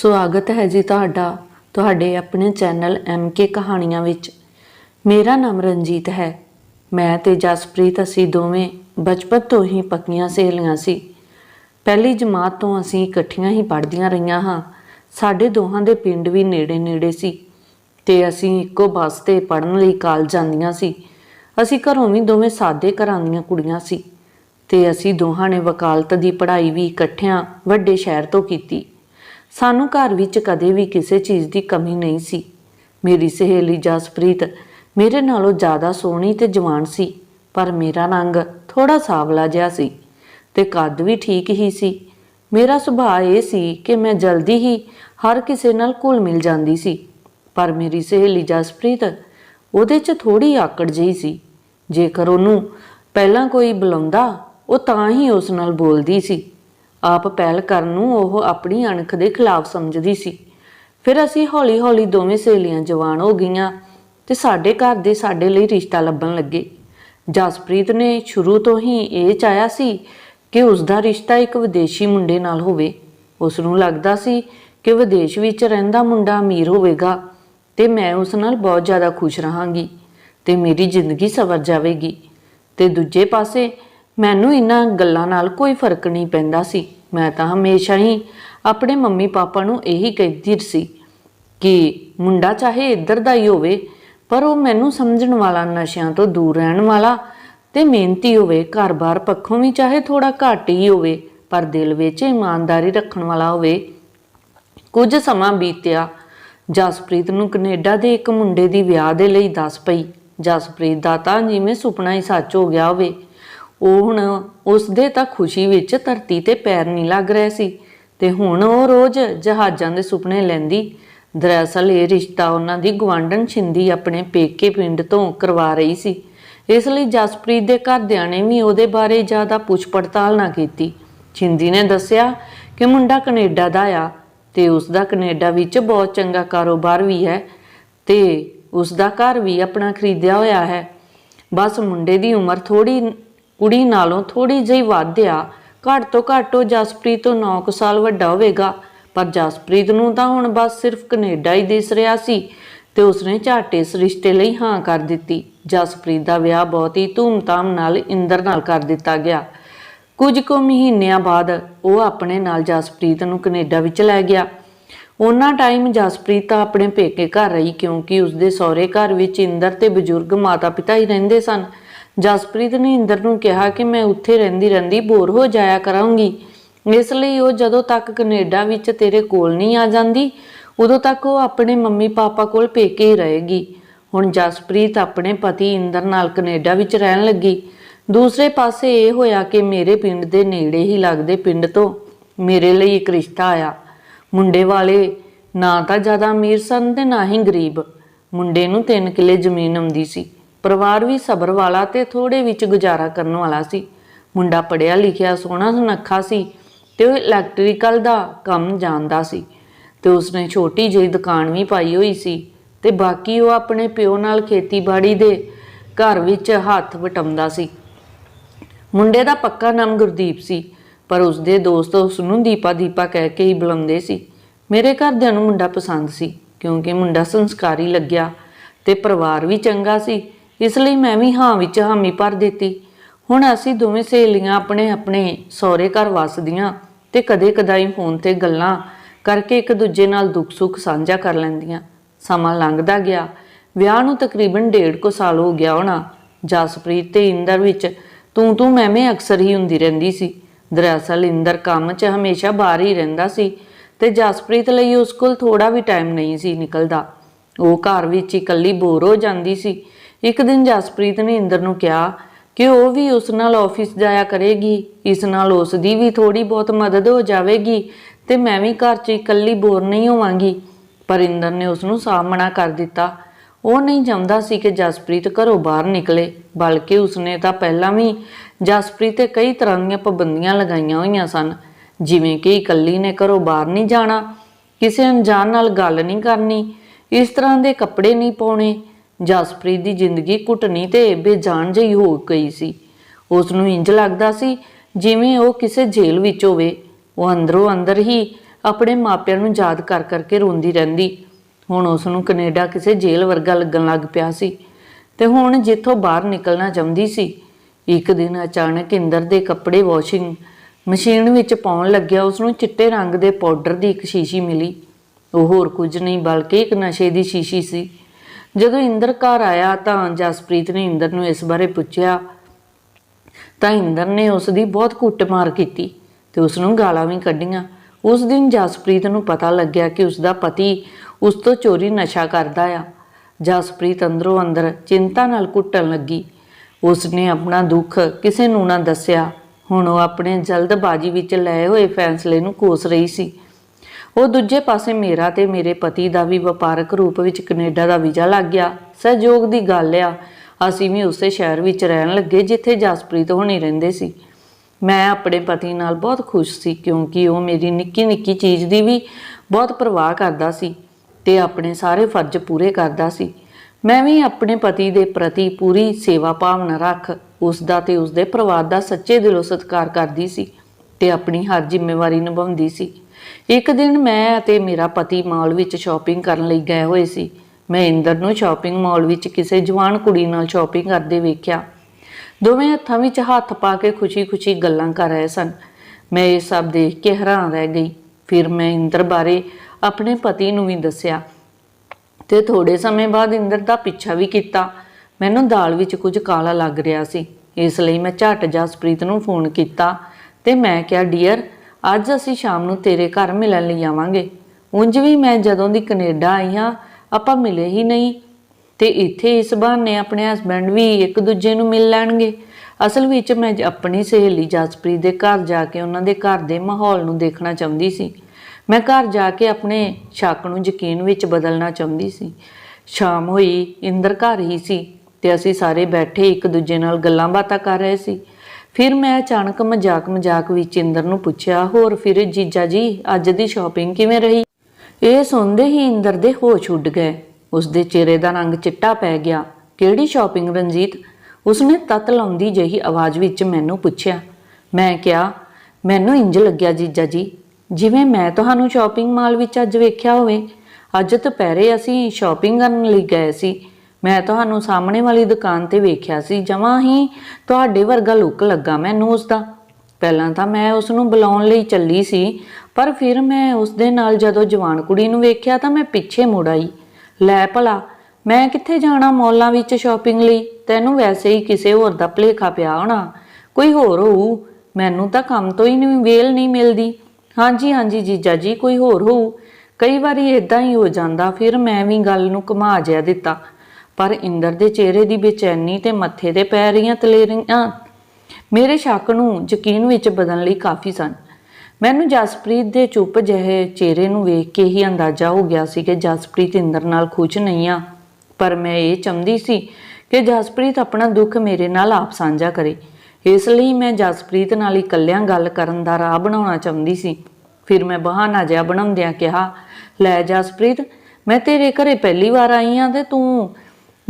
ਸਵਾਗਤ ਹੈ ਜੀ ਤੁਹਾਡਾ, ਤੁਹਾਡੇ ਆਪਣੇ ਚੈਨਲ ਕੇ ਕਹਾਣੀਆਂ ਵਿੱਚ। ਮੇਰਾ ਨਾਮ ਰਣਜੀਤ ਹੈ। ਮੈਂ ਤੇ ਜਸਪ੍ਰੀਤ ਅਸੀਂ ਦੋਵੇਂ ਬਚਪਨ ਤੋਂ ਹੀ ਪੱਕੀਆਂ ਸਹੇਲੀਆਂ ਸੀ। ਪਹਿਲੀ ਜਮਾਤ ਤੋਂ ਅਸੀਂ ਇਕੱਠੀਆਂ ਹੀ ਪੜ੍ਹਦੀਆਂ ਰਹੀਆਂ ਹਾਂ। ਸਾਡੇ ਦੋਹਾਂ ਦੇ ਪਿੰਡ ਵੀ ਨੇੜੇ-ਨੇੜੇ ਸੀ ਤੇ ਅਸੀਂ ਇੱਕੋ ਬੱਸ ਤੇ ਪੜ੍ਹਨ ਲਈ ਕਾਲਜ ਜਾਂਦੀਆਂ ਸੀ। ਅਸੀਂ ਘਰੋਂ ਵੀ ਦੋਵੇਂ ਸਾਦੇ ਘਰਾਂ ਦੀਆਂ ਕੁੜੀਆਂ ਸੀ ਤੇ ਅਸੀਂ ਦੋਹਾਂ ਨੇ ਵਕਾਲਤ ਦੀ ਪੜ੍ਹਾਈ ਵੀ ਇਕੱਠਿਆਂ ਵੱਡੇ ਸ਼ਹਿਰ ਤੋਂ ਕੀਤੀ। ਸਾਨੂੰ ਘਰ ਵਿੱਚ ਕਦੇ ਵੀ ਕਿਸੇ ਚੀਜ਼ ਦੀ ਕਮੀ ਨਹੀਂ ਸੀ। ਮੇਰੀ ਸਹੇਲੀ ਜਸਪ੍ਰੀਤ ਮੇਰੇ ਨਾਲੋਂ ਜ਼ਿਆਦਾ ਸੋਹਣੀ ਤੇ ਜਵਾਨ ਸੀ, ਪਰ ਮੇਰਾ ਰੰਗ ਥੋੜਾ ਸਾਵਲਾ ਜਿਹਾ ਸੀ ਤੇ ਕੱਦ ਵੀ ਠੀਕ ਹੀ ਸੀ। ਮੇਰਾ ਸੁਭਾਅ ਇਹ ਸੀ ਕਿ ਮੈਂ ਜਲਦੀ ਹੀ ਹਰ ਕਿਸੇ ਨਾਲ ਘੁਲ ਮਿਲ ਜਾਂਦੀ ਸੀ, ਪਰ ਮੇਰੀ ਸਹੇਲੀ ਜਸਪ੍ਰੀਤ ਉਹਦੇ 'ਚ ਥੋੜੀ ਆਕੜ ਜਿਹੀ ਸੀ। ਜੇਕਰ ਉਹਨੂੰ ਪਹਿਲਾਂ ਕੋਈ ਬੁਲਾਉਂਦਾ, ਉਹ ਤਾਂ ਹੀ ਉਸ ਨਾਲ ਬੋਲਦੀ ਸੀ। ਆਪ ਪਹਿਲ ਕਰਨ ਨੂੰ ਉਹ ਆਪਣੀ ਅਣਖ ਦੇ ਖਿਲਾਫ ਸਮਝਦੀ ਸੀ। ਫਿਰ ਅਸੀਂ ਹੌਲੀ-ਹੌਲੀ ਦੋਵੇਂ ਸਹੇਲੀਆਂ ਜਵਾਨ ਹੋ ਗਈਆਂ ਤੇ ਸਾਡੇ ਘਰ ਦੇ ਸਾਡੇ ਲਈ ਰਿਸ਼ਤਾ ਲੱਭਣ ਲੱਗੇ। ਜਸਪ੍ਰੀਤ ਨੇ ਸ਼ੁਰੂ ਤੋਂ ਹੀ ਇਹ ਚਾਹਿਆ ਸੀ ਕਿ ਉਸ ਦਾ ਰਿਸ਼ਤਾ ਇੱਕ ਵਿਦੇਸ਼ੀ ਮੁੰਡੇ ਨਾਲ ਹੋਵੇ। ਉਸ ਨੂੰ ਲੱਗਦਾ ਸੀ ਕਿ ਵਿਦੇਸ਼ ਵਿੱਚ ਰਹਿੰਦਾ ਮੁੰਡਾ ਅਮੀਰ ਹੋਵੇਗਾ ਤੇ ਮੈਂ ਉਸ ਨਾਲ ਬਹੁਤ ਜ਼ਿਆਦਾ ਖੁਸ਼ ਰਹਾਂਗੀ ਤੇ ਮੇਰੀ ਜ਼ਿੰਦਗੀ ਸਵਰ ਜਾਵੇਗੀ ਤੇ ਦੂਜੇ ਪਾਸੇ ਮੈਨੂੰ ਇਹਨਾਂ ਗੱਲਾਂ ਨਾਲ ਕੋਈ ਫ਼ਰਕ ਨਹੀਂ ਪੈਂਦਾ ਸੀ। ਮੈਂ ਤਾਂ ਹਮੇਸ਼ਾ ਹੀ ਆਪਣੇ ਮੰਮੀ ਪਾਪਾ ਨੂੰ ਇਹੀ ਕਹਿੰਦੀ ਸੀ ਕਿ ਮੁੰਡਾ ਚਾਹੇ ਇੱਧਰ ਦਾ ਹੀ ਹੋਵੇ, ਪਰ ਉਹ ਮੈਨੂੰ ਸਮਝਣ ਵਾਲਾ, ਨਸ਼ਿਆਂ ਤੋਂ ਦੂਰ ਰਹਿਣ ਵਾਲਾ ਤੇ ਮਿਹਨਤੀ ਹੋਵੇ, ਘਰ-ਬਾਰ ਪੱਖੋਂ ਵੀ ਚਾਹੇ ਥੋੜਾ ਘੱਟ ਹੀ ਹੋਵੇ, ਪਰ ਦਿਲ ਵਿੱਚ ਇਮਾਨਦਾਰੀ ਰੱਖਣ ਵਾਲਾ ਹੋਵੇ। ਕੁਝ ਸਮਾਂ ਬੀਤਿਆ, ਜਸਪ੍ਰੀਤ ਨੂੰ ਕੈਨੇਡਾ ਦੇ ਇੱਕ ਮੁੰਡੇ ਦੀ ਵਿਆਹ ਦੇ ਲਈ ਦੱਸ ਪਈ। ਜਸਪ੍ਰੀਤ ਦਾ ਤਾਂ ਜਿਵੇਂ ਸੁਪਨਾ ਹੀ ਸੱਚ ਹੋ ਗਿਆ ਹੋਵੇ। ਉਹ ਹੁਣ ਉਸ ਦੇ ਤਾਂ ਖੁਸ਼ੀ ਵਿੱਚ ਧਰਤੀ ਤੇ ਪੈਰ ਨਹੀਂ ਲੱਗ ਰਿਹਾ ਸੀ ਤੇ ਹੁਣ ਉਹ ਰੋਜ਼ ਜਹਾਜ਼ਾਂ ਦੇ ਸੁਪਨੇ ਲੈਂਦੀ। ਦਰਅਸਲ ਇਹ ਰਿਸ਼ਤਾ ਉਹਨਾਂ ਦੀ ਗਵਾਂਢਣ ਛਿੰਦੀ ਆਪਣੇ ਪੇਕੇ ਪਿੰਡ ਤੋਂ ਕਰਵਾ ਰਹੀ ਸੀ। ਇਸ ਲਈ ਜਸਪ੍ਰੀਤ ਦੇ ਘਰਦਿਆਂ ਨੇ ਵੀ ਉਹਦੇ ਬਾਰੇ ਜ਼ਿਆਦਾ ਪੁੱਛ ਪੜਤਾਲ ਨਾ ਕੀਤੀ। ਛਿੰਦੀ ਨੇ ਦੱਸਿਆ ਕਿ ਮੁੰਡਾ ਕੈਨੇਡਾ ਦਾ ਆ ਤੇ ਉਸ ਦਾ ਕੈਨੇਡਾ ਵਿੱਚ ਬਹੁਤ ਚੰਗਾ ਕਾਰੋਬਾਰ ਵੀ ਹੈ ਤੇ ਉਸ ਦਾ ਘਰ ਵੀ ਆਪਣਾ ਖਰੀਦਿਆ ਹੋਇਆ ਹੈ। ਬਸ ਮੁੰਡੇ ਦੀ ਉਮਰ ਥੋੜੀ ਕੁੜੀ ਨਾਲੋਂ ਥੋੜੀ ਜਿਹੀ ਵੱਧ ਆ ਘੱਟ ਤੋਂ ਘੱਟ ਉਹ ਜਸਪ੍ਰੀਤ ਤੋਂ 9 ਸਾਲ ਵੱਡਾ ਹੋਵੇਗਾ। ਪਰ ਜਸਪ੍ਰੀਤ ਨੂੰ ਤਾਂ ਹੁਣ ਬਸ ਸਿਰਫ ਕੈਨੇਡਾ ਹੀ ਦਿਸ ਰਿਹਾ ਸੀ ਤੇ ਉਸਨੇ ਝਾਟੇ ਇਸ ਰਿਸ਼ਤੇ ਲਈ ਹਾਂ ਕਰ ਦਿੱਤੀ। ਜਸਪ੍ਰੀਤ ਦਾ ਵਿਆਹ ਬਹੁਤ ਹੀ ਧੂਮਧਾਮ ਨਾਲ ਇੰਦਰ ਨਾਲ ਕਰ ਦਿੱਤਾ ਗਿਆ। ਕੁਝ ਕੁ ਮਹੀਨਿਆਂ ਬਾਅਦ ਉਹ ਆਪਣੇ ਨਾਲ ਜਸਪ੍ਰੀਤ ਨੂੰ ਕੈਨੇਡਾ ਵਿੱਚ ਲੈ ਗਿਆ। ਉਹਨਾਂ ਟਾਈਮ ਜਸਪ੍ਰੀਤ ਤਾਂ ਆਪਣੇ ਪੇਕੇ ਘਰ ਰਹੀ ਕਿਉਂਕਿ ਉਸਦੇ ਸਹੁਰੇ ਘਰ ਵਿੱਚ ਇੰਦਰ ਤੇ ਬਜ਼ੁਰਗ ਮਾਤਾ-ਪਿਤਾ ਹੀ ਰਹਿੰਦੇ ਸਨ। ਜਸਪ੍ਰੀਤ ਨੇ ਇੰਦਰ ਨੂੰ ਕਿਹਾ ਕਿ ਮੈਂ ਉੱਥੇ ਰਹਿੰਦੀ ਰਹਿੰਦੀ ਬੋਰ ਹੋ ਜਾਇਆ ਕਰਾਂਗੀ। ਇਸ ਲਈ ਉਹ ਜਦੋਂ ਤੱਕ ਕੈਨੇਡਾ ਵਿੱਚ ਤੇਰੇ ਕੋਲ ਨਹੀਂ ਆ ਜਾਂਦੀ, ਉਦੋਂ ਤੱਕ ਉਹ ਆਪਣੇ ਮੰਮੀ ਪਾਪਾ ਕੋਲ ਪੇਕੇ ਹੀ ਰਹੇਗੀ। ਹੁਣ ਜਸਪ੍ਰੀਤ ਆਪਣੇ ਪਤੀ ਇੰਦਰ ਨਾਲ ਕੈਨੇਡਾ ਵਿੱਚ ਰਹਿਣ ਲੱਗੀ। ਦੂਸਰੇ ਪਾਸੇ ਇਹ ਹੋਇਆ ਕਿ ਮੇਰੇ ਪਿੰਡ ਦੇ ਨੇੜੇ ਹੀ ਲੱਗਦੇ ਪਿੰਡ ਤੋਂ ਮੇਰੇ ਲਈ ਇੱਕ ਰਿਸ਼ਤਾ ਆਇਆ। ਮੁੰਡੇ ਵਾਲੇ ਨਾ ਤਾਂ ਜ਼ਿਆਦਾ ਅਮੀਰ ਸਨ ਤੇ ਨਾ ਹੀ ਗਰੀਬ। ਮੁੰਡੇ ਨੂੰ 3 ਕਿੱਲੇ ਜ਼ਮੀਨ ਆਉਂਦੀ ਸੀ। ਪਰਿਵਾਰ ਵੀ ਸਬਰ ਵਾਲਾ ਤੇ ਥੋੜੇ ਵਿੱਚ ਗੁਜ਼ਾਰਾ ਕਰਨ ਵਾਲਾ ਸੀ। ਮੁੰਡਾ ਪੜਿਆ ਲਿਖਿਆ, ਸੋਹਣਾ ਸੁਨੱਖਾ ਸੀ ਤੇ ਉਹ ਇਲੈਕਟ੍ਰੀਕਲ ਦਾ ਕੰਮ ਜਾਣਦਾ ਸੀ ਤੇ ਉਸਨੇ ਛੋਟੀ ਜਿਹੀ ਦੁਕਾਨ ਵੀ ਪਾਈ ਹੋਈ ਸੀ ਤੇ ਬਾਕੀ ਉਹ ਆਪਣੇ ਪਿਓ ਨਾਲ ਖੇਤੀਬਾੜੀ ਦੇ ਘਰ ਵਿੱਚ ਹੱਥ ਵਟਾਉਂਦਾ ਸੀ। ਮੁੰਡੇ ਦਾ ਪੱਕਾ ਨਾਮ ਗੁਰਦੀਪ ਸੀ, ਪਰ ਉਸਦੇ ਦੋਸਤ ਉਸ ਨੂੰ ਦੀਪਾ ਦੀਪਾ ਕਹਿ ਕੇ ਹੀ ਬੁਲਾਉਂਦੇ ਸੀ। ਮੇਰੇ ਘਰਦਿਆਂ ਨੂੰ ਮੁੰਡਾ ਪਸੰਦ ਸੀ, ਕਿਉਂਕਿ ਮੁੰਡਾ ਸੰਸਕਾਰੀ ਲੱਗਿਆ ਤੇ ਪਰਿਵਾਰ ਵੀ ਚੰਗਾ ਸੀ ਇਸ ਲਈ ਮੈਂ ਵੀ ਹਾਂ ਵਿੱਚ ਹਾਮੀ ਭਰ ਦਿੱਤੀ। ਹੁਣ ਅਸੀਂ ਦੋਵੇਂ ਸਹੇਲੀਆਂ ਆਪਣੇ ਆਪਣੇ ਸਹੁਰੇ ਘਰ ਵਸਦੀਆਂ ਤੇ ਕਦੇ ਕਦਾਈ ਫੋਨ ਤੇ ਗੱਲਾਂ ਕਰਕੇ ਇੱਕ ਦੂਜੇ ਨਾਲ ਦੁੱਖ ਸੁੱਖ ਸਾਂਝਾ ਕਰ ਲੈਂਦੀਆਂ। ਸਮਾਂ ਲੰਘਦਾ ਗਿਆ। ਵਿਆਹ ਨੂੰ ਤਕਰੀਬਨ ਡੇਢ ਕੁ ਸਾਲ ਹੋ ਗਿਆ ਹੋਣਾ। ਜਸਪ੍ਰੀਤ ਤੇ ਇੰਦਰ ਵਿੱਚ ਤੂੰ ਤੂੰ ਮੈਂ ਮੈਂ ਅਕਸਰ ਹੀ ਹੁੰਦੀ ਰਹਿੰਦੀ ਸੀ। ਦਰਅਸਲ ਇੰਦਰ ਕੰਮ 'ਚ ਹਮੇਸ਼ਾ ਬਾਹਰ ਹੀ ਰਹਿੰਦਾ ਸੀ ਤੇ ਜਸਪ੍ਰੀਤ ਲਈ ਉਸ ਕੋਲ ਥੋੜਾ ਵੀ ਟਾਈਮ ਨਹੀਂ ਸੀ ਨਿਕਲਦਾ। ਉਹ ਘਰ ਵਿੱਚ ਇਕੱਲੀ ਬੋਰ ਹੋ ਜਾਂਦੀ ਸੀ। ਇੱਕ ਦਿਨ ਜਸਪ੍ਰੀਤ ਨੇ ਇੰਦਰ ਨੂੰ ਕਿਹਾ ਕਿ ਉਹ ਵੀ ਉਸ ਨਾਲ ਆਫਿਸ ਜਾਇਆ ਕਰੇਗੀ, ਇਸ ਨਾਲ ਉਸ ਦੀ ਵੀ ਥੋੜੀ ਬਹੁਤ ਮਦਦ ਹੋ ਜਾਵੇਗੀ ਤੇ ਮੈਂ ਵੀ ਘਰ 'ਚ ਇਕੱਲੀ ਬੋਰ ਨਹੀਂ ਹੋਵਾਂਗੀ। ਪਰ ਇੰਦਰ ਨੇ ਉਸ ਨੂੰ ਸਾਹਮਣਾ ਕਰ ਦਿੱਤਾ। ਉਹ ਨਹੀਂ ਚਾਹੁੰਦਾ ਸੀ ਕਿ ਜਸਪ੍ਰੀਤ ਘਰੋਂ ਬਾਹਰ ਨਿਕਲੇ, ਬਲਕਿ ਉਸਨੇ ਤਾਂ ਪਹਿਲਾਂ ਵੀ ਜਸਪ੍ਰੀਤ ਤੇ ਕਈ ਤਰ੍ਹਾਂ ਦੀਆਂ ਪਾਬੰਦੀਆਂ ਲਗਾਈਆਂ ਹੋਈਆਂ ਸਨ, ਜਿਵੇਂ ਕਿ ਇਕੱਲੀ ਨੇ ਘਰੋਂ ਬਾਹਰ ਨਹੀਂ ਜਾਣਾ, ਕਿਸੇ ਅਣਜਾਣ ਨਾਲ ਗੱਲ ਨਹੀਂ ਕਰਨੀ, ਇਸ ਤਰ੍ਹਾਂ ਦੇ ਕੱਪੜੇ ਨਹੀਂ ਪਾਉਣੇ ਜਸਪ੍ਰੀਤ ਦੀ ਜ਼ਿੰਦਗੀ ਘੁਟਣੀ ਤੇ ਬੇਜਾਨ ਜਿਹੀ ਹੋ ਗਈ ਸੀ। ਉਸ ਨੂੰ ਇੰਜ ਲੱਗਦਾ ਸੀ ਜਿਵੇਂ ਉਹ ਕਿਸੇ ਜੇਲ੍ਹ ਵਿੱਚ ਹੋਵੇ। ਉਹ ਅੰਦਰੋਂ ਅੰਦਰ ਹੀ ਆਪਣੇ ਮਾਪਿਆਂ ਨੂੰ ਯਾਦ ਕਰ ਕਰਕੇ ਰੋਂਦੀ ਰਹਿੰਦੀ। ਹੁਣ ਉਸ ਨੂੰ ਕੈਨੇਡਾ ਕਿਸੇ ਜੇਲ੍ਹ ਵਰਗਾ ਲੱਗਣ ਲੱਗ ਪਿਆ ਸੀ ਤੇ ਹੁਣ ਜਿੱਥੋਂ ਬਾਹਰ ਨਿਕਲਣਾ ਚਾਹੁੰਦੀ ਸੀ, ਇੱਕ ਦਿਨ ਅਚਾਨਕ ਇੰਦਰ ਦੇ ਕੱਪੜੇ ਵਾਸ਼ਿੰਗ ਮਸ਼ੀਨ ਵਿੱਚ ਪਾਉਣ ਲੱਗਿਆ। ਉਸ ਨੂੰ ਚਿੱਟੇ ਰੰਗ ਦੇ ਪਾਊਡਰ ਦੀ ਇੱਕ ਸ਼ੀਸ਼ੀ ਮਿਲੀ। ਉਹ ਹੋਰ ਕੁਝ ਨਹੀਂ ਬਲਕਿ ਇੱਕ ਨਸ਼ੇ ਦੀ ਸ਼ੀਸ਼ੀ ਸੀ। ਜਦੋਂ ਇੰਦਰ ਘਰ ਆਇਆ ਤਾਂ ਜਸਪ੍ਰੀਤ ਨੇ ਇੰਦਰ ਨੂੰ ਇਸ ਬਾਰੇ ਪੁੱਛਿਆ। ਤਾਂ ਇੰਦਰ ਨੇ ਉਸ ਦੀ ਬਹੁਤ ਕੁੱਟਮਾਰ ਕੀਤੀ ਤੇ ਉਸ ਨੂੰ ਗਾਲਾਂ ਵੀ ਕੱਢੀਆਂ। ਉਸ ਦਿਨ ਜਸਪ੍ਰੀਤ ਨੂੰ ਪਤਾ ਲੱਗਿਆ ਕਿ ਉਸ ਦਾ ਪਤੀ ਉਸ ਤੋਂ ਚੋਰੀ ਨਸ਼ਾ ਕਰਦਾ ਆ। ਜਸਪ੍ਰੀਤ ਅੰਦਰੋਂ ਅੰਦਰ ਚਿੰਤਾ ਨਾਲ ਕੁੱਟਣ ਲੱਗੀ। ਉਸ ਨੇ ਆਪਣਾ ਦੁੱਖ ਕਿਸੇ ਨੂੰ ਨਾ ਦੱਸਿਆ। ਹੁਣ ਉਹ ਆਪਣੇ ਜਲਦਬਾਜ਼ੀ ਵਿੱਚ ਲਏ ਹੋਏ ਫੈਸਲੇ ਨੂੰ ਕੋਸ ਰਹੀ ਸੀ। ਉਹ ਦੂਜੇ ਪਾਸੇ ਮੇਰਾ ਤੇ ਮੇਰੇ ਪਤੀ ਦਾ ਵੀ ਵਪਾਰਕ ਰੂਪ ਵਿੱਚ ਕੈਨੇਡਾ ਦਾ ਵੀਜ਼ਾ ਲੱਗ ਗਿਆ। ਸਹਿਯੋਗ ਦੀ ਗੱਲ ਆ, ਅਸੀਂ ਵੀ ਉਸੇ ਸ਼ਹਿਰ ਵਿੱਚ ਰਹਿਣ ਲੱਗੇ ਜਿੱਥੇ ਜਸਪ੍ਰੀਤ ਹੋਣੀ ਰਹਿੰਦੇ ਸੀ। ਮੈਂ ਆਪਣੇ ਪਤੀ ਨਾਲ ਬਹੁਤ ਖੁਸ਼ ਸੀ ਕਿਉਂਕਿ ਉਹ ਮੇਰੀ ਨਿੱਕੀ ਨਿੱਕੀ ਚੀਜ਼ ਦੀ ਵੀ ਬਹੁਤ ਪਰਵਾਹ ਕਰਦਾ ਸੀ ਤੇ ਆਪਣੇ ਸਾਰੇ ਫਰਜ਼ ਪੂਰੇ ਕਰਦਾ ਸੀ। ਮੈਂ ਵੀ ਆਪਣੇ ਪਤੀ ਦੇ ਪ੍ਰਤੀ ਪੂਰੀ ਸੇਵਾ ਭਾਵਨਾ ਰੱਖ, ਉਸ ਦਾ ਤੇ ਉਸ ਦੇ ਪਰਿਵਾਰ ਦਾ ਸੱਚੇ ਦਿਲੋਂ ਸਤਿਕਾਰ ਕਰਦੀ ਸੀ ਤੇ ਆਪਣੀ ਹਰ ਜ਼ਿੰਮੇਵਾਰੀ ਨਿਭਾਉਂਦੀ ਸੀ। ਇੱਕ ਦਿਨ ਮੈਂ ਅਤੇ ਮੇਰਾ ਪਤੀ ਮਾਲ ਵਿੱਚ ਸ਼ਾਪਿੰਗ ਕਰਨ ਲਈ ਗਏ ਹੋਏ ਸੀ। ਮੈਂ ਇੰਦਰ ਨੂੰ ਸ਼ਾਪਿੰਗ ਮਾਲ ਵਿੱਚ ਕਿਸੇ ਜਵਾਨ ਕੁੜੀ ਨਾਲ ਸ਼ਾਪਿੰਗ ਕਰਦੇ ਵੇਖਿਆ। ਦੋਵੇਂ ਹੱਥਾਂ ਵਿੱਚ ਹੱਥ ਪਾ ਕੇ ਖੁਸ਼ੀ-ਖੁਸ਼ੀ ਗੱਲਾਂ ਕਰ ਰਹੇ ਸਨ। ਮੈਂ ਇਹ ਸਭ ਦੇਖ ਕੇ ਹੈਰਾਨ ਰਹਿ ਗਈ। ਫਿਰ ਮੈਂ ਇੰਦਰ ਬਾਰੇ ਆਪਣੇ ਪਤੀ ਨੂੰ ਵੀ ਦੱਸਿਆ ਤੇ ਥੋੜੇ ਸਮੇਂ ਬਾਅਦ ਇੰਦਰ ਦਾ ਪਿੱਛਾ ਵੀ ਕੀਤਾ। ਮੈਨੂੰ ਦਾਲ ਵਿੱਚ ਕੁਝ ਕਾਲਾ ਲੱਗ ਰਿਹਾ ਸੀ। ਇਸ ਲਈ ਮੈਂ ਝਟ ਜਸਪ੍ਰੀਤ ਨੂੰ ਫੋਨ ਕੀਤਾ ਤੇ ਮੈਂ ਕਿਹਾ ਡੀਅਰ ਅੱਜ ਅਸੀਂ ਸ਼ਾਮ ਨੂੰ ਤੇਰੇ ਘਰ ਮਿਲਣ ਲਈ ਆਵਾਂਗੇ। ਉਂਝ ਵੀ ਮੈਂ ਜਦੋਂ ਦੀ ਕੈਨੇਡਾ ਆਈ ਹਾਂ, ਆਪਾਂ ਮਿਲੇ ਹੀ ਨਹੀਂ। ਤੇ ਇੱਥੇ ਇਸ ਬਹਾਨੇ ਆਪਣੇ ਹਸਬੰਡ ਵੀ ਇੱਕ ਦੂਜੇ ਨੂੰ ਮਿਲ ਲੈਣਗੇ। ਅਸਲ ਵਿੱਚ ਮੈਂ ਆਪਣੀ ਸਹੇਲੀ ਜਸਪ੍ਰੀਤ ਦੇ ਘਰ ਜਾ ਕੇ ਉਹਨਾਂ ਦੇ ਘਰ ਦੇ ਮਾਹੌਲ ਨੂੰ ਦੇਖਣਾ ਚਾਹੁੰਦੀ ਸੀ। ਮੈਂ ਘਰ ਜਾ ਕੇ ਆਪਣੇ ਸ਼ੱਕ ਨੂੰ ਯਕੀਨ ਵਿੱਚ ਬਦਲਣਾ ਚਾਹੁੰਦੀ ਸੀ। ਸ਼ਾਮ ਹੋਈ, ਇੰਦਰ ਘਰ ਹੀ ਸੀ ਤੇ ਅਸੀਂ ਸਾਰੇ ਬੈਠੇ ਇੱਕ ਦੂਜੇ ਨਾਲ ਗੱਲਾਂ ਬਾਤਾਂ ਕਰ ਰਹੇ ਸੀ। ਫਿਰ ਮੈਂ ਅਚਾਨਕ ਮਜ਼ਾਕ ਮਜ਼ਾਕ ਵਿੱਚ ਇੰਦਰ ਨੂੰ ਪੁੱਛਿਆ, ਹੋਰ ਫਿਰ ਜੀਜਾ ਜੀ, ਅੱਜ ਦੀ ਸ਼ਾਪਿੰਗ ਕਿਵੇਂ ਰਹੀ? ਇਹ ਸੁਣਦੇ ਹੀ ਇੰਦਰ ਦੇ ਹੋਸ਼ ਉੱਡ ਗਏ। ਉਸ ਦੇ ਚਿਹਰੇ ਦਾ ਰੰਗ ਚਿੱਟਾ ਪੈ ਗਿਆ। ਕਿਹੜੀ ਸ਼ਾਪਿੰਗ ਰਣਜੀਤ? ਉਸਨੇ ਤਤ ਲਾਉਂਦੀ ਜਿਹੀ ਆਵਾਜ਼ ਵਿੱਚ ਮੈਨੂੰ ਪੁੱਛਿਆ। ਮੈਂ ਕਿਹਾ, ਮੈਨੂੰ ਇੰਜ ਲੱਗਿਆ ਜੀਜਾ ਜੀ, ਜਿਵੇਂ ਮੈਂ ਤੁਹਾਨੂੰ ਸ਼ਾਪਿੰਗ ਮਾਲ ਵਿੱਚ ਅੱਜ ਵੇਖਿਆ ਹੋਵੇ। ਅੱਜ ਦੁਪਹਿਰੇ ਅਸੀਂ ਸ਼ਾਪਿੰਗ ਕਰਨ ਲਈ ਗਏ ਸੀ। ਮੈਂ ਤੁਹਾਨੂੰ ਸਾਹਮਣੇ ਵਾਲੀ ਦੁਕਾਨ ਤੇ ਵੇਖਿਆ ਸੀ, ਜਮਾਂ ਹੀ ਤੁਹਾਡੇ ਵਰਗਾ ਲੁੱਕ ਲੱਗਾ ਮੈਨੂੰ ਉਸ ਦਾ ਪਹਿਲਾਂ ਤਾਂ ਮੈਂ ਉਸ ਨੂੰ ਬੁਲਾਉਣ ਲਈ ਚੱਲੀ ਸੀ, ਪਰ ਫਿਰ ਮੈਂ ਉਸ ਦੇ ਨਾਲ ਜਦੋਂ ਜਵਾਨ ਕੁੜੀ ਨੂੰ ਵੇਖਿਆ ਤਾਂ ਮੈਂ ਪਿੱਛੇ ਮੁੜ ਆਈ। ਲੈ ਭਲਾ, ਮੈਂ ਕਿੱਥੇ ਜਾਣਾ ਮੌਲਾਂ ਵਿੱਚ ਸ਼ਾਪਿੰਗ ਲਈ? ਤੈਨੂੰ ਵੈਸੇ ਹੀ ਕਿਸੇ ਹੋਰ ਦਾ ਭਲੇਖਾ ਪਿਆ ਹੋਣਾ। ਕੋਈ ਹੋਰ ਹੋਊ, ਮੈਨੂੰ ਤਾਂ ਕੰਮ ਤੋਂ ਹੀ ਨਹੀਂ, ਵੇਲ ਨਹੀਂ ਮਿਲਦੀ। ਹਾਂਜੀ ਹਾਂਜੀ ਜੀਜਾ ਜੀ, ਕੋਈ ਹੋਰ ਹੋਊ। ਕਈ ਵਾਰੀ ਇਦਾਂ ਹੀ ਹੋ ਜਾਂਦਾ, ਫਿਰ ਮੈਂ ਵੀ ਗੱਲ ਨੂੰ ਘੁਮਾ ਜਿਆ ਦਿੱਤਾ। ਪਰ ਇੰਦਰ ਦੇ ਚਿਹਰੇ ਦੀ ਬੇਚੈਨੀ ਤੇ ਮੱਥੇ ਤੇ ਪੈ ਰਹੀਆਂ ਤਲੇਰੀਆਂ ਮੇਰੇ ਸ਼ੱਕ ਨੂੰ ਯਕੀਨ ਵਿੱਚ ਬਦਲਣ ਲਈ ਕਾਫੀ ਸਨ। ਮੈਨੂੰ ਜਸਪ੍ਰੀਤ ਦੇ ਚੁੱਪ ਜਿਹੇ ਚਿਹਰੇ ਨੂੰ ਵੇਖ ਕੇ ਹੀ ਅੰਦਾਜ਼ਾ ਹੋ ਗਿਆ ਸੀ ਕਿ ਜਸਪ੍ਰੀਤ ਇੰਦਰ ਨਾਲ ਖੁਸ਼ ਨਹੀਂ ਆ। ਪਰ ਮੈਂ ਇਹ ਚਾਹੁੰਦੀ ਸੀ ਕਿ ਜਸਪ੍ਰੀਤ ਆਪਣਾ ਦੁੱਖ ਮੇਰੇ ਨਾਲ ਆਪ ਸਾਂਝਾ ਕਰੇ। ਇਸ ਲਈ ਮੈਂ ਜਸਪ੍ਰੀਤ ਨਾਲ ਇਕੱਲਿਆਂ ਗੱਲ ਕਰਨ ਦਾ ਰਾਹ ਬਣਾਉਣਾ ਚਾਹੁੰਦੀ ਸੀ। ਫਿਰ ਮੈਂ ਬਹਾਨਾ ਜਿਹਾ ਬਣਾਉਂਦਿਆਂ ਕਿਹਾ, ਲੈ ਜਸਪ੍ਰੀਤ, ਮੈਂ ਤੇਰੇ ਘਰੇ ਪਹਿਲੀ ਵਾਰ ਆਈ ਆ ਤੇ ਤੂੰ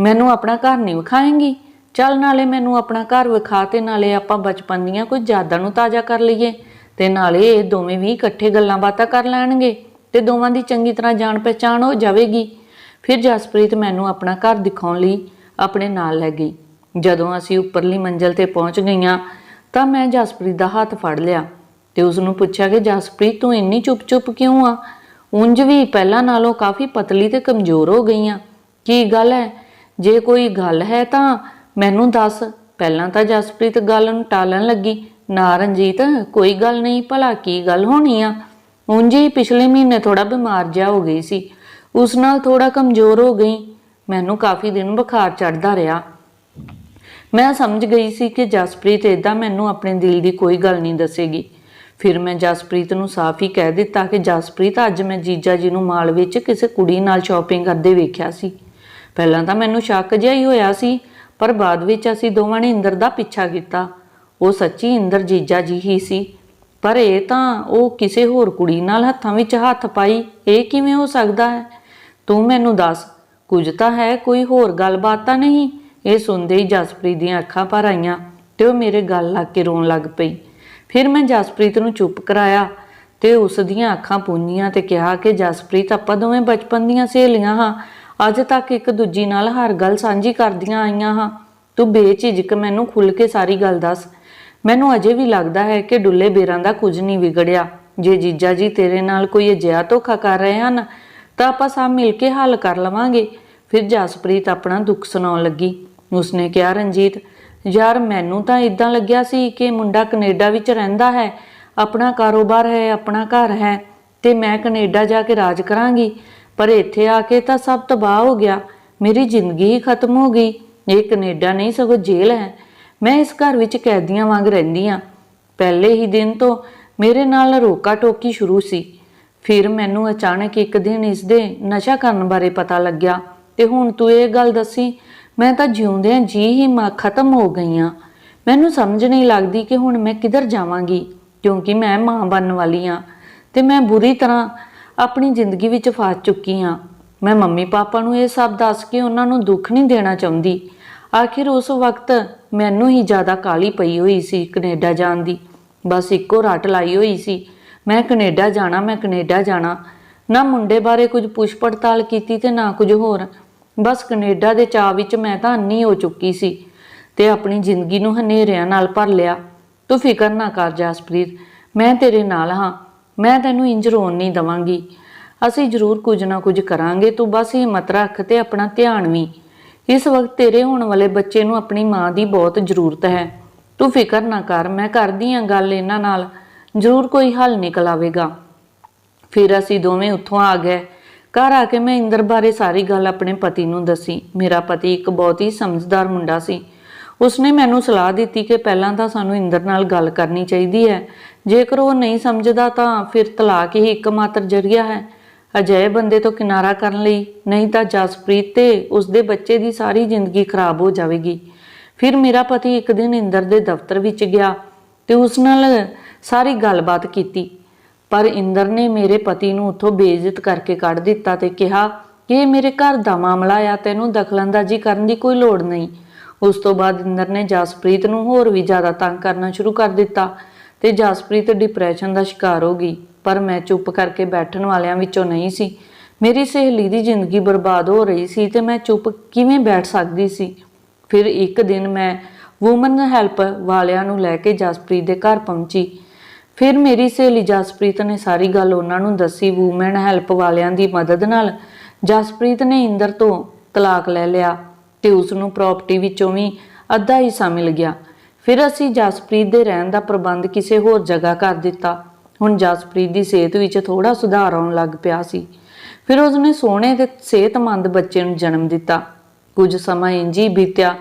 ਮੈਨੂੰ ਆਪਣਾ ਘਰ ਨਹੀਂ ਵਿਖਾਏਂਗੀ। ਚੱਲ ਨਾਲੇ ਮੈਨੂੰ ਆਪਣਾ ਘਰ ਵਿਖਾ ਤੇ ਨਾਲੇ ਆਪਾਂ ਬਚਪਨ ਦੀਆਂ ਕੁਝ ਯਾਦਾਂ ਨੂੰ ਤਾਜ਼ਾ ਕਰ ਲਈਏ ਤੇ ਨਾਲੇ ਇਹ ਦੋਵੇਂ ਵੀ ਇਕੱਠੇ ਗੱਲਾਂ ਬਾਤਾਂ ਕਰ ਲੈਣਗੇ ਤੇ ਦੋਵਾਂ ਦੀ ਚੰਗੀ ਤਰ੍ਹਾਂ ਜਾਣ ਪਛਾਣ ਹੋ ਜਾਵੇਗੀ। ਫਿਰ ਜਸਪ੍ਰੀਤ ਮੈਨੂੰ ਆਪਣਾ ਘਰ ਦਿਖਾਉਣ ਲਈ ਆਪਣੇ ਨਾਲ ਲੈ ਗਈ। ਜਦੋਂ ਅਸੀਂ ਉੱਪਰਲੀ ਮੰਜ਼ਲ ਤੇ ਪਹੁੰਚ ਗਈਆਂ ਤਾਂ ਮੈਂ ਜਸਪ੍ਰੀਤ ਦਾ ਹੱਥ ਫੜ ਲਿਆ ਤੇ ਉਸ ਨੂੰ ਪੁੱਛਿਆ ਕਿ ਜਸਪ੍ਰੀਤ ਤੂੰ ਇੰਨੀ ਚੁੱਪ-ਚੁੱਪ ਕਿਉਂ ਆ? ਉਂਝ ਵੀ ਪਹਿਲਾਂ ਨਾਲੋਂ ਕਾਫੀ ਪਤਲੀ ਤੇ ਕਮਜ਼ੋਰ ਹੋ ਗਈ ਗਈਆਂ ਕੀ ਗੱਲ ਹੈ? ਜੇ ਕੋਈ ਗੱਲ ਹੈ ਤਾਂ ਮੈਨੂੰ ਦੱਸ। ਪਹਿਲਾਂ ਤਾਂ ਜਸਪ੍ਰੀਤ ਗੱਲ ਨੂੰ ਟਾਲਣ ਲੱਗੀ। ਨਾ ਰਣਜੀਤ, ਕੋਈ ਗੱਲ ਨਹੀਂ, ਭਲਾ ਕੀ ਗੱਲ ਹੋਣੀ ਆ? ਉਂਝ ਹੀ ਪਿਛਲੇ ਮਹੀਨੇ ਥੋੜਾ ਬਿਮਾਰ ਜਿਹਾ ਹੋ ਗਈ ਸੀ। ਉਸ ਨਾਲ ਥੋੜਾ ਕਮਜ਼ੋਰ ਹੋ ਗਈ। ਮੈਨੂੰ ਕਾਫੀ ਦਿਨ ਬੁਖਾਰ ਚੜਦਾ ਰਿਹਾ। ਮੈਂ ਸਮਝ ਗਈ ਸੀ ਕਿ ਜਸਪ੍ਰੀਤ ਇਦਾਂ ਮੈਨੂੰ ਆਪਣੇ ਦਿਲ ਦੀ ਕੋਈ ਗੱਲ ਨਹੀਂ ਦੱਸੇਗੀ। ਫਿਰ ਮੈਂ ਜਸਪ੍ਰੀਤ ਨੂੰ ਸਾਫ਼ ਹੀ ਕਹਿ ਦਿੱਤਾ ਕਿ ਜਸਪ੍ਰੀਤ, ਅੱਜ ਮੈਂ ਜੀਜਾ ਜੀ ਨੂੰ ਮਾਲ ਵਿੱਚ ਕਿਸੇ ਕੁੜੀ ਨਾਲ ਸ਼ਾਪਿੰਗ ਕਰਦੇ ਵੇਖਿਆ ਸੀ। ਪਹਿਲਾਂ ਤਾਂ ਮੈਨੂੰ ਸ਼ੱਕ ਜਿਹਾ ਹੀ ਹੋਇਆ ਸੀ, ਪਰ ਬਾਅਦ ਵਿੱਚ ਅਸੀਂ ਦੋਵਾਂ ਨੇ ਇੰਦਰ ਦਾ ਪਿੱਛਾ ਕੀਤਾ। ਉਹ ਸੱਚੀ ਇੰਦਰ ਜੀਜਾ ਜੀ ਹੀ ਸੀ। ਪਰ ਇਹ ਤਾਂ ਉਹ ਕਿਸੇ ਹੋਰ ਕੁੜੀ ਨਾਲ ਹੱਥਾਂ ਵਿੱਚ ਹੱਥ ਪਾਈ, ਇਹ ਕਿਵੇਂ ਹੋ ਸਕਦਾ ਹੈ? ਤੂੰ ਮੈਨੂੰ ਦੱਸ, ਕੁਝ ਤਾਂ ਹੈ ਕੋਈ ਹੋਰ ਗੱਲਬਾਤ ਤਾਂ ਨਹੀਂ? ਇਹ ਸੁਣਦੇ ਹੀ ਜਸਪ੍ਰੀਤ ਦੀਆਂ ਅੱਖਾਂ ਭਰ ਆਈਆਂ ਤੇ ਉਹ ਮੇਰੇ ਗੱਲ ਲੱਗ ਕੇ ਰੋਣ ਲੱਗ ਪਈ। ਫਿਰ ਮੈਂ ਜਸਪ੍ਰੀਤ ਨੂੰ ਚੁੱਪ ਕਰਾਇਆ ਤੇ ਉਸ ਦੀਆਂ ਅੱਖਾਂ ਪੂੰਝੀਆਂ ਤੇ ਕਿਹਾ ਕਿ ਜਸਪ੍ਰੀਤ, ਆਪਾਂ ਦੋਵੇਂ ਬਚਪਨ ਦੀਆਂ ਸਹੇਲੀਆਂ ਹਾਂ ਅੱਜ ਤੱਕ ਇੱਕ ਦੂਜੀ ਨਾਲ ਹਰ ਗੱਲ ਸਾਂਝੀ ਕਰਦੀਆਂ ਆਈਆਂ ਹਾਂ। ਤੂੰ ਬੇਝਿਜਕ ਮੈਨੂੰ ਖੁੱਲ ਕੇ ਸਾਰੀ ਗੱਲ ਦੱਸ। ਮੈਨੂੰ ਅਜੇ ਵੀ ਲੱਗਦਾ ਹੈ ਕਿ ਡੁੱਲੇ ਬੇਰਾਂ ਦਾ ਕੁਝ ਨਹੀਂ ਵਿਗੜਿਆ। ਜੇ ਜੀਜਾ ਜੀ ਤੇਰੇ ਨਾਲ ਕੋਈ ਅਜਿਹਾ ਧੋਖਾ ਕਰ ਰਹੇ ਹਨ, ਤਾਂ ਆਪਾਂ ਸਭ ਮਿਲ ਕੇ ਹੱਲ ਕਰ ਲਵਾਂਗੇ। ਫਿਰ ਜਸਪ੍ਰੀਤ ਆਪਣਾ ਦੁੱਖ ਸੁਣਾਉਣ ਲੱਗੀ। ਉਸਨੇ ਕਿਹਾ, ਰਣਜੀਤ, ਯਾਰ ਮੈਨੂੰ ਤਾਂ ਇਦਾਂ ਲੱਗਿਆ ਸੀ ਕਿ ਮੁੰਡਾ ਕੈਨੇਡਾ ਵਿੱਚ ਰਹਿੰਦਾ ਹੈ। ਆਪਣਾ ਕਾਰੋਬਾਰ ਹੈ, ਆਪਣਾ ਘਰ ਹੈ ਤੇ ਮੈਂ ਕੈਨੇਡਾ ਜਾ ਕੇ ਰਾਜ ਕਰਾਂਗੀ। ਪਰ ਇੱਥੇ ਆ ਕੇ ਤਾਂ ਸਭ ਤਬਾਹ ਹੋ ਗਿਆ। ਮੇਰੀ ਜ਼ਿੰਦਗੀ ਹੀ ਖਤਮ ਹੋ ਗਈ। ਇਹ ਕੈਨੇਡਾ ਨਹੀਂ, ਸਗੋਂ ਜੇਲ੍ਹ ਹੈ। ਮੈਂ ਇਸ ਘਰ ਵਿੱਚ ਕੈਦੀਆਂ ਵਾਂਗ ਰਹਿੰਦੀ ਹਾਂ। ਪਹਿਲੇ ਹੀ ਦਿਨ ਤੋਂ ਮੇਰੇ ਨਾਲ ਰੋਕਾ ਟੋਕੀ ਸ਼ੁਰੂ ਸੀ। ਫਿਰ ਮੈਨੂੰ ਅਚਾਨਕ ਇੱਕ ਦਿਨ ਇਸ ਦੇ ਨਸ਼ਾ ਕਰਨ ਬਾਰੇ ਪਤਾ ਲੱਗਿਆ ਤੇ ਹੁਣ ਤੂੰ ਇਹ ਗੱਲ ਦੱਸੀ, ਮੈਂ ਤਾਂ ਜਿਉਂਦਿਆਂ ਜੀ ਹੀ ਮਾ ਖਤਮ ਹੋ ਗਈ ਹਾਂ। ਮੈਨੂੰ ਸਮਝ ਨਹੀਂ ਲੱਗਦੀ ਕਿ ਹੁਣ ਮੈਂ ਕਿੱਧਰ ਜਾਵਾਂਗੀ, ਕਿਉਂਕਿ ਮੈਂ ਮਾਂ ਬਣਨ ਵਾਲੀ ਹਾਂ ਤੇ ਮੈਂ ਬੁਰੀ ਤਰ੍ਹਾਂ ਆਪਣੀ ਜ਼ਿੰਦਗੀ ਵਿੱਚ ਫਸ ਚੁੱਕੀ ਹਾਂ। ਮੈਂ ਮੰਮੀ ਪਾਪਾ ਨੂੰ ਇਹ ਸਭ ਦੱਸ ਕੇ ਉਹਨਾਂ ਨੂੰ ਦੁੱਖ ਨਹੀਂ ਦੇਣਾ ਚਾਹੁੰਦੀ। ਆਖਿਰ ਉਸ ਵਕਤ ਮੈਨੂੰ ਹੀ ਜ਼ਿਆਦਾ ਕਾਲੀ ਪਈ ਹੋਈ ਸੀ ਕੈਨੇਡਾ ਜਾਣ ਦੀ। ਬਸ ਇੱਕੋ ਰੱਟ ਲਾਈ ਹੋਈ ਸੀ। ਮੈਂ ਕੈਨੇਡਾ ਜਾਣਾ, ਮੈਂ ਕੈਨੇਡਾ ਜਾਣਾ। ਨਾ ਮੁੰਡੇ ਬਾਰੇ ਕੁਝ ਪੁੱਛ ਪੜਤਾਲ ਕੀਤੀ ਤੇ ਨਾ ਕੁਝ ਹੋਰ। ਬਸ ਕੈਨੇਡਾ ਦੇ ਚਾਅ ਵਿੱਚ ਮੈਂ ਤਾਂ ਅੰਨੀ ਹੋ ਚੁੱਕੀ ਸੀ ਤੇ ਆਪਣੀ ਜ਼ਿੰਦਗੀ ਨੂੰ ਹਨੇਰਿਆਂ ਨਾਲ ਭਰ ਲਿਆ। ਤੂੰ ਫਿਕਰ ਨਾ ਕਰ ਜਸਪ੍ਰੀਤ, ਮੈਂ ਤੇਰੇ ਨਾਲ ਹਾਂ। ਮੈਂ ਤੈਨੂੰ ਇੰਜ ਰੋਣ ਨਹੀਂ ਦਵਾਂਗੀ। ਅਸੀਂ ਜ਼ਰੂਰ ਕੁਝ ਨਾ ਕੁਝ ਕਰਾਂਗੇ, ਤੂੰ ਬਸ ਹਿੰਮਤ ਰੱਖ ਤੇ ਆਪਣਾ ਧਿਆਨ ਵੀ। ਇਸ ਵਕਤ ਤੇਰੇ ਹੋਣ ਵਾਲੇ ਬੱਚੇ ਨੂੰ ਆਪਣੀ ਮਾਂ ਦੀ ਬਹੁਤ ਜ਼ਰੂਰਤ ਹੈ। ਤੂੰ ਫਿਕਰ ਨਾ ਕਰ, ਮੈਂ ਕਰਦੀ ਆਂ ਗੱਲ ਇਹਨਾਂ ਨਾਲ। ਜ਼ਰੂਰ ਕੋਈ ਹੱਲ ਨਿਕਲ ਆਵੇਗਾ। ਫਿਰ ਅਸੀਂ ਦੋਵੇਂ ਉੱਥੋਂ ਆ ਗਏ। ਘਰ ਆ ਕੇ ਮੈਂ ਇੰਦਰ ਬਾਰੇ ਸਾਰੀ ਗੱਲ ਆਪਣੇ ਪਤੀ ਨੂੰ ਦੱਸੀ। ਮੇਰਾ ਪਤੀ ਇੱਕ ਬਹੁਤ ਹੀ ਸਮਝਦਾਰ ਮੁੰਡਾ ਸੀ। ਉਸਨੇ ਮੈਨੂੰ ਸਲਾਹ ਦਿੱਤੀ ਕਿ ਪਹਿਲਾਂ ਤਾਂ ਸਾਨੂੰ ਇੰਦਰ ਨਾਲ ਗੱਲ ਕਰਨੀ ਚਾਹੀਦੀ ਹੈ। ਜੇਕਰ ਉਹ ਨਹੀਂ ਸਮਝਦਾ ਤਾਂ ਫਿਰ ਤਲਾਕ ਹੀ ਇੱਕਮਾਤਰ ਜ਼ਰੀਆ ਹੈ। ਅਜਿਹੇ ਬੰਦੇ ਤੋਂ ਕਿਨਾਰਾ ਕਰਨ ਲਈ ਨਹੀਂ ਤਾਂ ਜਸਪ੍ਰੀਤ ਤੇ ਉਸਦੇ ਬੱਚੇ ਦੀ ਸਾਰੀ ਜ਼ਿੰਦਗੀ ਖਰਾਬ ਹੋ ਜਾਵੇਗੀ। ਫਿਰ ਮੇਰਾ ਪਤੀ ਇੱਕ ਦਿਨ ਇੰਦਰ ਦੇ ਦਫ਼ਤਰ ਵਿੱਚ ਗਿਆ ਤੇ ਉਸ ਨਾਲ ਸਾਰੀ ਗੱਲਬਾਤ ਕੀਤੀ। ਪਰ ਇੰਦਰ ਨੇ ਮੇਰੇ ਪਤੀ ਨੂੰ ਉੱਥੋਂ ਬੇਇੱਜ਼ਤ ਕਰਕੇ ਕੱਢ ਦਿੱਤਾ ਤੇ ਕਿਹਾ ਕਿ ਇਹ ਮੇਰੇ ਘਰ ਦਾ ਮਾਮਲਾ ਆ, ਤੈਨੂੰ ਦਖਲਅੰਦਾਜ਼ੀ ਕਰਨ ਦੀ ਕੋਈ ਲੋੜ ਨਹੀਂ। ਉਸ ਤੋਂ ਬਾਅਦ ਇੰਦਰ ਨੇ ਜਸਪ੍ਰੀਤ ਨੂੰ ਹੋਰ ਵੀ ਜ਼ਿਆਦਾ ਤੰਗ ਕਰਨਾ ਸ਼ੁਰੂ ਕਰ ਦਿੱਤਾ ਤੇ ਜਸਪ੍ਰੀਤ ਡਿਪਰੈਸ਼ਨ ਦਾ ਸ਼ਿਕਾਰ ਹੋ ਗਈ। ਪਰ ਮੈਂ ਚੁੱਪ ਕਰਕੇ ਬੈਠਣ ਵਾਲਿਆਂ ਵਿੱਚੋਂ ਨਹੀਂ ਸੀ। ਮੇਰੀ ਸਹੇਲੀ ਦੀ ਜ਼ਿੰਦਗੀ ਬਰਬਾਦ ਹੋ ਰਹੀ ਸੀ ਤੇ ਮੈਂ ਚੁੱਪ ਕਿਵੇਂ ਬੈਠ ਸਕਦੀ ਸੀ? ਫਿਰ ਇੱਕ ਦਿਨ ਮੈਂ ਔਮਨ ਹੈਲਪ ਵਾਲਿਆਂ ਨੂੰ ਲੈ ਕੇ ਜਸਪ੍ਰੀਤ ਦੇ ਘਰ ਪਹੁੰਚੀ। ਫਿਰ ਮੇਰੀ ਸਹੇਲੀ ਜਸਪ੍ਰੀਤ ਨੇ ਸਾਰੀ ਗੱਲ ਉਹਨਾਂ ਨੂੰ ਦੱਸੀ ਔਮਨ ਹੈਲਪ ਵਾਲਿਆਂ ਦੀ ਮਦਦ ਨਾਲ। ਜਸਪ੍ਰੀਤ ਨੇ ਇੰਦਰ ਤੋਂ ਤਲਾਕ ਲੈ ਲਿਆ। ਤੇ ਉਸ ਨੂੰ ਪ੍ਰਾਪਰਟੀ ਵਿੱਚੋਂ ਵੀ ਅੱਧਾ ਹਿੱਸਾ ਮਿਲ ਗਿਆ। ਫਿਰ ਅਸੀਂ ਜਸਪ੍ਰੀਤ ਦੇ ਰਹਿਣ ਦਾ ਪ੍ਰਬੰਧ ਕਿਸੇ ਹੋਰ ਜਗ੍ਹਾ ਕਰ ਦਿੱਤਾ। ਹੁਣ ਜਸਪ੍ਰੀਤ ਦੀ ਸਿਹਤ ਵਿੱਚ ਥੋੜਾ ਸੁਧਾਰ ਆਉਣ ਲੱਗ ਪਿਆ ਸੀ। ਫਿਰ ਉਸਨੇ ਸੋਹਣੇ ਤੇ ਸਿਹਤਮੰਦ ਬੱਚੇ ਨੂੰ ਜਨਮ ਦਿੱਤਾ। ਕੁਝ ਸਮਾਂ ਇੰਜ ਹੀ ਬੀਤਿਆ।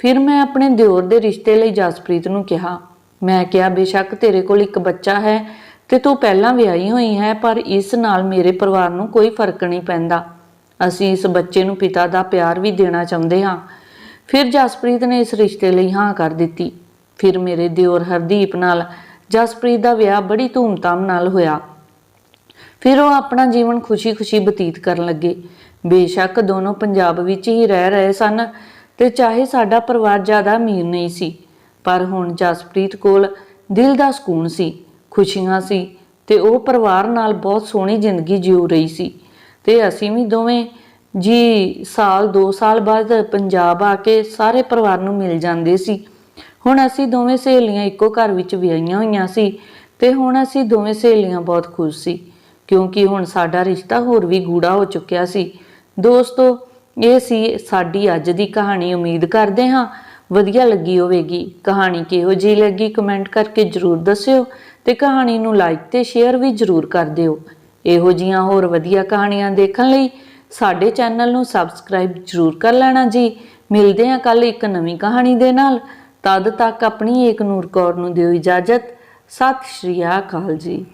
ਫਿਰ ਮੈਂ ਆਪਣੇ ਦਿਓਰ ਦੇ ਰਿਸ਼ਤੇ ਲਈ ਜਸਪ੍ਰੀਤ ਨੂੰ ਕਿਹਾ, ਮੈਂ ਕਿਹਾ, ਬੇਸ਼ੱਕ ਤੇਰੇ ਕੋਲ ਇੱਕ ਬੱਚਾ ਹੈ ਤੇ ਤੂੰ ਪਹਿਲਾਂ ਵਿਆਹੀ ਹੋਈ ਹੈ, ਪਰ ਇਸ ਨਾਲ ਮੇਰੇ ਪਰਿਵਾਰ ਨੂੰ ਕੋਈ ਫ਼ਰਕ ਨਹੀਂ ਪੈਂਦਾ। ਅਸੀਂ ਇਸ ਬੱਚੇ ਨੂੰ ਪਿਤਾ ਦਾ ਪਿਆਰ ਵੀ ਦੇਣਾ ਚਾਹੁੰਦੇ ਹਾਂ। ਫਿਰ ਜਸਪ੍ਰੀਤ ਨੇ ਇਸ ਰਿਸ਼ਤੇ ਲਈ ਹਾਂ ਕਰ ਦਿੱਤੀ। ਫਿਰ ਮੇਰੇ ਦਿਓਰ ਹਰਦੀਪ ਨਾਲ ਜਸਪ੍ਰੀਤ ਦਾ ਵਿਆਹ ਬੜੀ ਧੂਮਧਾਮ ਨਾਲ ਹੋਇਆ। ਫਿਰ ਉਹ ਆਪਣਾ ਜੀਵਨ ਖੁਸ਼ੀ-ਖੁਸ਼ੀ ਬਤੀਤ ਕਰਨ ਲੱਗੇ। ਬੇਸ਼ੱਕ ਦੋਨੋਂ ਪੰਜਾਬ ਵਿੱਚ ਹੀ ਰਹਿ ਰਹੇ ਸਨ ਤੇ ਚਾਹੇ ਸਾਡਾ ਪਰਿਵਾਰ ਜ਼ਿਆਦਾ ਅਮੀਰ ਨਹੀਂ ਸੀ, ਪਰ ਹੁਣ ਜਸਪ੍ਰੀਤ ਕੋਲ ਦਿਲ ਦਾ ਸਕੂਨ ਸੀ, ਖੁਸ਼ੀਆਂ ਸੀ ਤੇ ਉਹ ਪਰਿਵਾਰ ਨਾਲ ਬਹੁਤ ਸੋਹਣੀ ਜ਼ਿੰਦਗੀ ਜਿਉ ਰਹੀ ਸੀ। ਤੇ ਅਸੀਂ ਵੀ ਦੋਵੇਂ ਜੀ ਸਾਲ 2 ਸਾਲ ਬਾਅਦ ਪੰਜਾਬ ਆ ਕੇ ਸਾਰੇ ਪਰਿਵਾਰ ਨੂੰ ਮਿਲ ਜਾਂਦੇ ਸੀ। ਹੁਣ ਅਸੀਂ ਦੋਵੇਂ ਸਹੇਲੀਆਂ ਇੱਕੋ ਘਰ ਵਿੱਚ ਵਿਆਹੀਆਂ ਹੋਈਆਂ ਸੀ ਤੇ ਹੁਣ ਅਸੀਂ ਦੋਵੇਂ ਸਹੇਲੀਆਂ ਬਹੁਤ ਖੁਸ਼ ਸੀ, ਕਿਉਂਕਿ ਹੁਣ ਸਾਡਾ ਰਿਸ਼ਤਾ ਹੋਰ ਵੀ ਗੂੜਾ ਹੋ ਚੁੱਕਿਆ ਸੀ। ਦੋਸਤੋ, ਇਹ ਸੀ ਸਾਡੀ ਅੱਜ ਦੀ ਕਹਾਣੀ। ਉਮੀਦ ਕਰਦੇ ਹਾਂ ਵਧੀਆ ਲੱਗੀ ਹੋਵੇਗੀ। ਕਹਾਣੀ ਕਿਹੋ ਜਿਹੀ ਲੱਗੀ ਕਮੈਂਟ ਕਰਕੇ ਜਰੂਰ ਦੱਸਿਓ ਤੇ ਕਹਾਣੀ ਨੂੰ ਲਾਈਕ ਤੇ ਸ਼ੇਅਰ ਵੀ ਜਰੂਰ ਕਰ ਦਿਓ। ਇਹੋ ਜੀਆਂ ਹੋਰ ਵਧੀਆ ਕਹਾਣੀਆਂ ਦੇਖਣ ਲਈ ਸਾਡੇ ਚੈਨਲ ਨੂੰ ਸਬਸਕ੍ਰਾਈਬ ਜਰੂਰ ਕਰ ਲੈਣਾ ਜੀ। ਮਿਲਦੇ ਹਾਂ ਕੱਲ ਇੱਕ ਨਵੀਂ ਕਹਾਣੀ ਦੇ ਨਾਲ। ਤਦ ਤੱਕ ਆਪਣੀ ਏਕ ਨੂਰ ਕੌਰ ਨੂੰ ਦਿਓ ਇਜਾਜ਼ਤ। ਸਤਿ ਸ਼੍ਰੀ ਅਕਾਲ ਜੀ।